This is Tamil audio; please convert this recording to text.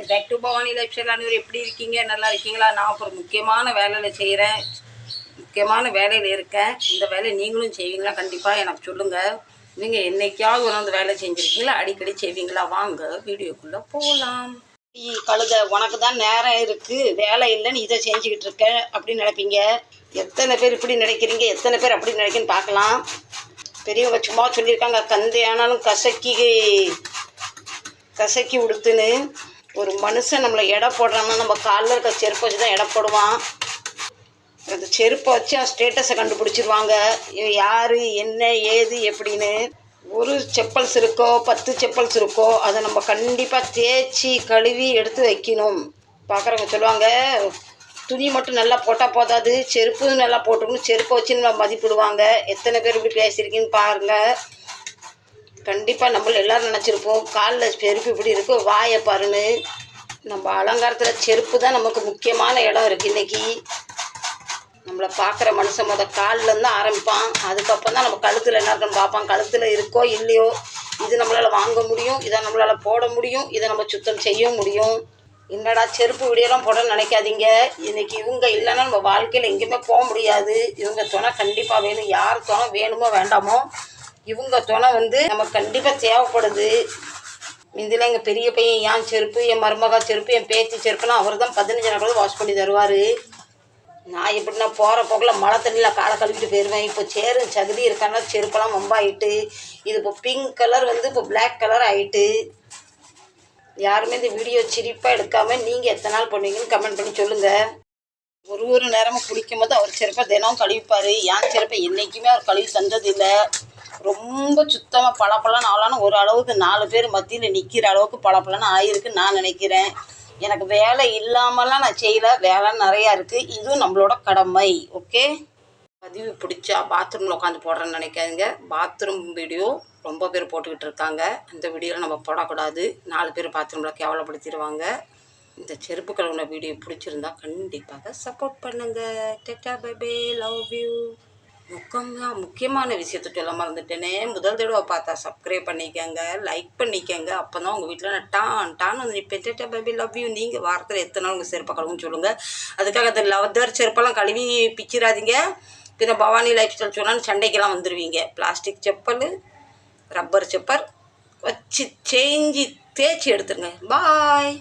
Friends back to Bhavani life style அனைவரும் எப்படி இருக்கீங்க? நல்லா இருக்கீங்களா? நான் ஒரு முக்கியமான வேலையில் செய்கிறேன் முக்கியமான வேலையில் இருக்கேன். இந்த வேலையை நீங்களும் செய்வீங்களா? கண்டிப்பாக எனக்கு சொல்லுங்கள் நீங்கள் என்னைக்காவது உணர்ந்து அந்த வேலை செஞ்சுருக்கீங்களா? அடிக்கடி செய்வீங்களா? வாங்க வீடியோக்குள்ளே போகலாம் கழுத உனக்கு தான் நேரம் இருக்குது வேலை இல்லைன்னு இதை செஞ்சுக்கிட்டு இருக்கேன் அப்படின்னு நினைப்பீங்க. எத்தனை பேர் இப்படி நினைக்கிறீங்க? எத்தனை பேர் அப்படி நினைக்கிறேன்னு பார்க்கலாம். பெரியவங்க சும்மா சொல்லியிருக்காங்க. கந்தையானாலும் கசக்கி கசக்கி உடுத்துன்னு. ஒரு மனுஷன் நம்மளை எடை போடுறான்னா நம்ம காலில் இருக்க செருப்பை வச்சு தான் எடை போடுவான். அந்த செருப்பை வச்சு அவன் ஸ்டேட்டஸை கண்டுபிடிச்சிருவாங்க. இவன் யார் என்ன ஏது எப்படின்னு. ஒரு செப்பல்ஸ் இருக்கோ பத்து செப்பல்ஸ் இருக்கோ அதை நம்ம கண்டிப்பாக தேய்ச்சி கழுவி எடுத்து வைக்கணும். பார்க்குறவங்க சொல்லுவாங்க துணி மட்டும் நல்லா போட்டால் போதாது செருப்பும் நல்லா போட்டுக்கணும் செருப்பை வச்சு நம்ம மதிப்பிடுவாங்க. எத்தனை பேர் இப்படி பேசியிருக்கீங்கன்னு பாருங்கள் கண்டிப்பாக நம்மள எல்லாரும் நினச்சிருப்போம். காலில் செருப்பு இப்படி இருக்கோ வாயை பாருன்னு. நம்ம அலங்காரத்தில் செருப்பு தான் நமக்கு முக்கியமான இடம் இருக்குது இன்றைக்கி நம்மளை பார்க்குற மனுஷன் முத காலிலேருந்து தான் ஆரம்பிப்பான். அதுக்கப்புறம் தான் நம்ம கழுத்தில் என்ன இருக்குன்னு பார்ப்பான். கழுத்தில் இருக்கோ இல்லையோ இது நம்மளால் வாங்க முடியும். இதை நம்மளால் போட முடியும். இதை நம்ம சுத்தம் செய்ய முடியும். என்னடா செருப்பு விடியெல்லாம் போடணும்னு நினைக்காதீங்க. இன்னைக்கு இவங்க இல்லைன்னா நம்ம வாழ்க்கையில் எங்கேயுமே போக முடியாது. இவங்க துணை கண்டிப்பாக வேணும். யார் துணை வேணுமோ வேண்டாமோ இவங்க துணை வந்து நமக்கு கண்டிப்பாக தேவைப்படுது. இதில் எங்கள் பெரிய பையன் என் செருப்பு என் மருமகா செருப்பு என் பேத்தி செருப்புலாம் அவர் தான் பதினஞ்சு நாள் வாஷ் பண்ணி தருவார். நான் எப்படின்னா போகிற போக்கில் மழை தண்ணியில் காலை கழுவிட்டு போயிடுவேன் இப்போ சேரு சகதி இருக்கானா செருப்பெல்லாம் ரொம்ப ஆகிட்டு இது இப்போ பிங்க் கலர் வந்து இப்போ பிளாக் கலர் ஆயிட்டு. யாருமே இந்த வீடியோ சிரிப்பாக எடுக்காமல் நீங்கள் எத்தனை நாள் பண்ணுவீங்கன்னு கமெண்ட் பண்ணி சொல்லுங்கள் ஒரு ஒரு நேரமும் குளிக்கும் போது அவர் செருப்பை தினம் கழுவிப்பார். என் செருப்பை என்றைக்குமே அவர் கழுவி தந்ததில்லை. ரொம்ப சுத்தமாக பளபளன்னு ஆகலான்னு ஒரு அளவுக்கு நாலு பேர் மத்தியில் நிற்கிற அளவுக்கு பளபளன்னு ஆயிருக்குன்னு நான் நினைக்கிறேன். எனக்கு வேலை இல்லாமலாம் நான் செய்யல. வேலை நிறையா இருக்குது இதுவும் நம்மளோட கடமை. ஓகே? பதிவு பிடிச்சா பாத்ரூமில் உட்காந்து போடுறேன்னு நினைக்காதீங்க. பாத்ரூம் வீடியோ ரொம்ப பேர் போட்டுக்கிட்டு இருக்காங்க. அந்த வீடியோவில் நம்ம போடக்கூடாது. நாலு பேர் பாத்ரூமில் கேவலப்படுத்திடுவாங்க. இந்த செருப்பு கலவுன வீடியோ பிடிச்சிருந்தா கண்டிப்பாக சப்போர்ட் பண்ணுங்கள் டெட்டா பைபே லவ் யூ முக்கியமாக முக்கியமான விஷயத்த சொல்ல மறந்துட்டேனே. முதல் தடவை பார்த்தா சப்ஸ்கிரைப் பண்ணிக்கங்க லைக் பண்ணிக்கங்க. அப்போ தான் உங்கள் வீட்டில் நான் டான் டான் வந்து இப்போ டெட்டா பேபி லவ் யூ நீங்கள் வாரத்தில் எத்தனை நாள் உங்கள் செருப்பை கழுவுன்னு சொல்லுங்கள் அதுக்காக அந்த லவதர் செருப்பெல்லாம் கழுவி பிச்சிடாதீங்க பின்ன பவானி லைஃப் ஸ்டைல் சொன்னால் சண்டைக்கெல்லாம் வந்துடுவீங்க பிளாஸ்டிக் செப்பல் ரப்பர் செப்பல் வச்சு செஞ்சு தேய்ச்சி எடுத்துருங்க. பாய்